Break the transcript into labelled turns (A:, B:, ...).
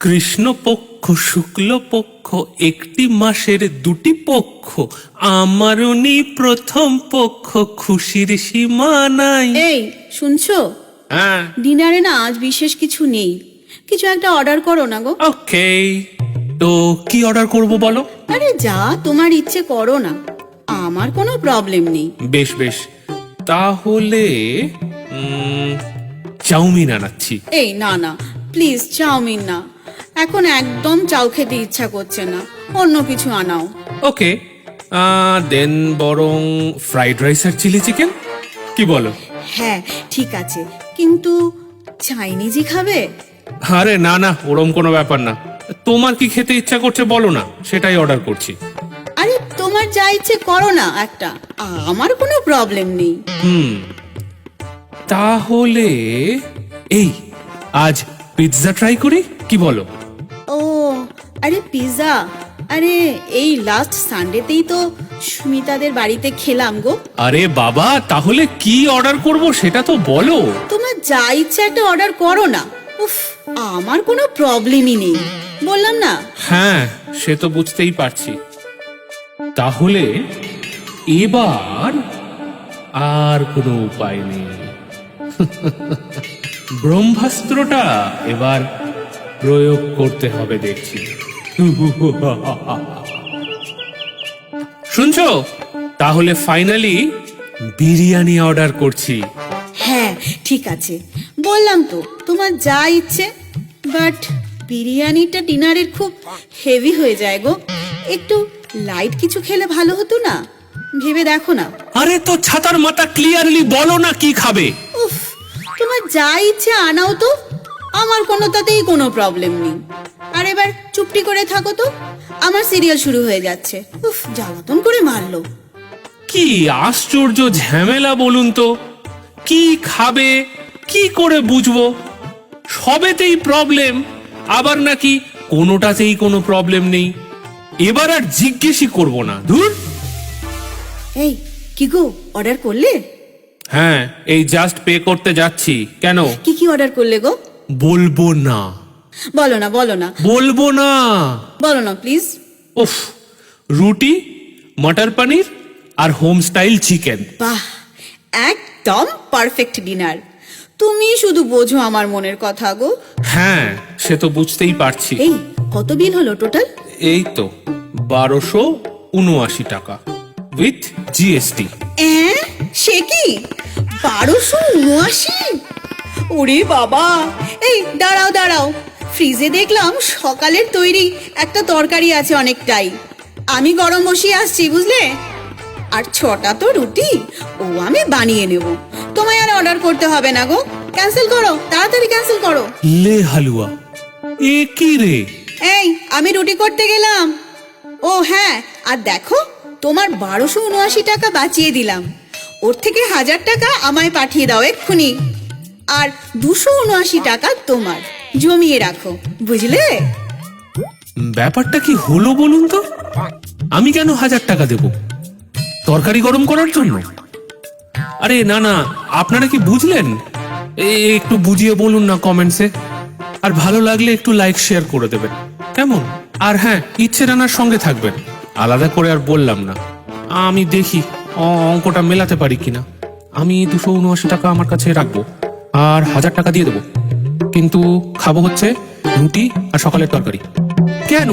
A: কৃষ্ণপক্ষ শুক্লপক্ষ একটি মাসের দুটি পক্ষ। আমারও নেই প্রথম পক্ষ খুশির সীমা নাই।
B: এই শুনছো?
A: হ্যাঁ।
B: ডিনারে না আজ বিশেষ কিছু নেই। কিছু একটা অর্ডার করো না গো।
A: ওকে। তো কি অর্ডার করব বলো?
B: আরে যা তোমার ইচ্ছে করো না। আমার কোনো প্রবলেম নেই।
A: বেশ বেশ। তাহলে উম, চাউমিন আনাচ্ছি।
B: এই না না। প্লিজ চাউমিন না। এখন একদম চাউ খেতে ইচ্ছা করছে না। অন্য কিছু আনাও।
A: ওকে দেন বরং ফ্রাইড রাইস আর চিলি চিকেন? কি বলো?
B: হ্যাঁ ঠিক আছে। কিন্তু চাইনিজই খাবে?
A: আরে না না ওরম কোনো ব্যাপার না। তোমার কি খেতে ইচ্ছা করছে বলো না সেটাই অর্ডার করছি।
B: আরে তোমার যা ইচ্ছে করো না একটা। আমার কোনো প্রবলেম নেই।
A: হুম। তাহলে এই আজ পিৎজা ট্রাই করি কি বলো?
B: আরে পিৎজা আরে এই লাস্ট সানডেতেই তো সুমিতাদের বাড়িতে খেলাম গো।
A: আরে বাবা তাহলে কি অর্ডার করব সেটা তো বলো।
B: তোমার যা ইচ্ছে একটা অর্ডার করো না। উফ আমার কোনো প্রবলেমই নেই। বললাম না?
A: হ্যাঁ সে তো বুঝতেই পারছি। তাহলে এবার আর কোনো উপায় নেই। ব্রহ্মাস্ত্রটা এবার প্রয়োগ করতে হবে দেখছি। শুনছো? তাহলে ফাইনালি বিরিয়ানি অর্ডার করছি।
B: হ্যাঁ ঠিক আছে। বললাম তো তোমার যা ইচ্ছে বাট বিরিয়ানিটা ডিনারের খুব হেভি হয়ে যায় গো। একটু লাইট কিছু খেলে ভালো হতো না? ভেবে দেখো না।
A: আরে তো ছাতার মাথা ক্লিয়ারলি বলো না কি খাবে।
B: উফ তোমার যা ইচ্ছে আনাও তো আমার কোনো তাতেই কোনো প্রবলেম নেই। চুপটি করে থাকো তো। আমার সিরিয়াল শুরু হয়ে যাচ্ছে। উফ জ্বালাতন করে মারলো।
A: কি আশ্চর্য ঝামেলা বলুন তো। কি খাবে কি করে বুঝব? সবেতেই প্রবলেম আবার নাকি কোনোটাতেই কোনো প্রবলেম নেই। এবার আর জিজ্ঞেসই করব না। ধুর।
B: এই কি গো অর্ডার করলে?
A: হ্যাঁ এই জাস্ট পে করতে যাচ্ছি। কেন?
B: কি কি অর্ডার করলে গো?
A: বলব না।
B: বলো না বলো না।
A: বলব না।
B: বলো না প্লিজ
A: উফ রুটি মটর পনির আর হোম স্টাইল চিকেন।
B: বাহ একদম পারফেক্ট ডিনার তুমি শুধু বোঝো আমার মনের কথা গো।
A: হ্যাঁ সে তো বুঝতেই পারছি।
B: এই কত বিল হলো টোটাল
A: এই তো বারোশো উনআশি টাকা উইথ জিএসটি
B: সে কি? বারোশো উনআশি? ওরে বাবা এই দাঁড়াও দাঁড়াও। ফ্রিজে দেখলাম সকালের তৈরি একটা তরকারি আছে অনেকটাই। আমি গরম বসিয়ে আসছি বুঝলে? আর ছটা তো রুটি ও আমি বানিয়ে নেব। তোমায় আর অর্ডার করতে হবে না গো। ক্যান্সেল করো তাড়াতাড়ি ক্যান্সেল করো।
A: লে হালুয়া এ কি রে?
B: এই আমি রুটি করতে গেলাম। ও হ্যাঁ আর দেখো তোমার বারোশো উনআশি টাকা বাঁচিয়ে দিলাম। ওর থেকে হাজার টাকা আমায় পাঠিয়ে দাও এক্ষুনি। আর দুশো উনআশি টাকা তোমার। জমিয়ে রাখো, বুঝলে?
A: ব্যাপারটা কি হলো বলুন তো? আমি কেন হাজার টাকা দেব? তরকারি গরম করার জন্য? আরে না না, আপনারা কি বুঝলেন? একটু বুঝিয়ে বলুন না কমেন্টসে আর ভালো লাগলে একটু লাইক শেয়ার করে দেবেন। কেমন? আর হ্যাঁ ইচ্ছে রানার সঙ্গে থাকবেন। আলাদা করে আর বললাম না। আমি দেখি অঙ্কটা মেলাতে পারি কিনা। আমি দুশো উনআশি টাকা আমার কাছে রাখব। আর হাজার টাকা দিয়ে দেবো। কিন্তু খাব হচ্ছে রুটি আর সকালের তরকারি। কেন?